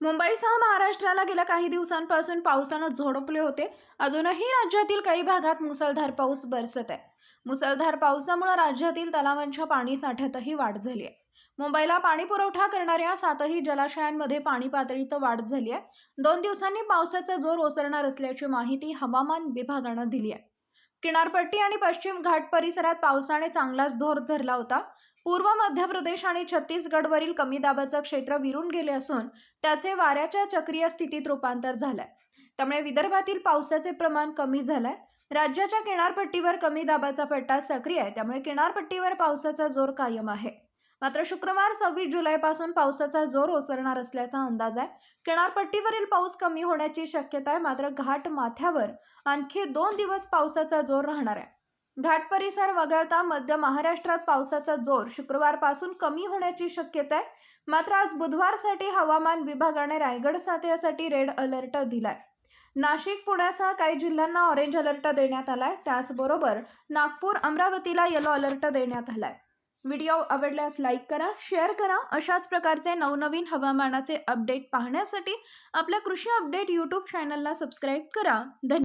मुंबईसह महाराष्ट्राला गेल्या काही दिवसांपासून पावसानं झोडपले होते. अजूनही राज्यातील काही भागात मुसळधार पाऊस बरसत आहे. मुसळधार पावसामुळे राज्यातील तलावांच्या पाणी साठ्यातही वाढ झाली आहे. मुंबईला पाणी पुरवठा करणाऱ्या सातही जलाशयांमध्ये पाणी पातळीत वाढ झाली आहे. दोन दिवसांनी पावसाचा जोर ओसरणार असल्याची माहिती हवामान विभागानं दिली आहे. किनारपट्टी आणि पश्चिम घाट परिसरात पावसाने चांगलाच धोर धरला होता. पूर्व मध्य प्रदेश आणि छत्तीसगडवरील कमी दाबाचं क्षेत्र विरून गेले असून त्याचे वाऱ्याच्या चक्रीय स्थितीत रूपांतर झालंय. त्यामुळे विदर्भातील पावसाचे प्रमाण कमी झालंय. राज्याच्या किनारपट्टीवर कमी दाबाचा पट्टा सक्रिय आहे. त्यामुळे किनारपट्टीवर पावसाचा जोर कायम आहे. मात्र शुक्रवार सव्वीस जुलैपासून पावसाचा जोर ओसरणार असल्याचा अंदाज आहे. किनारपट्टीवरील पाऊस कमी होण्याची शक्यता आहे मात्र घाट माथ्यावर आणखी दोन दिवस पावसाचा जोर राहणार आहे. घाट परिसर वगळता मध्य महाराष्ट्रात पावसाचा जोर शुक्रवारपासून कमी होण्याची शक्यता आहे. मात्र आज बुधवारसाठी हवामान विभागाने रायगड साताऱ्यासाठी रेड अलर्ट दिलाय. नाशिक पुण्यासह काही जिल्ह्यांना ऑरेंज अलर्ट देण्यात आलाय. त्याचबरोबर नागपूर अमरावतीला येलो अलर्ट देण्यात आलाय. व्हिडिओ आवडल्यास लाईक करा शेअर करा. अशाच प्रकारचे नवनवीन हवामानाचे अपडेट पाहण्यासाठी आपल्या कृषी अपडेट यूट्यूब चॅनलला सबस्क्राईब करा. धन्यवाद.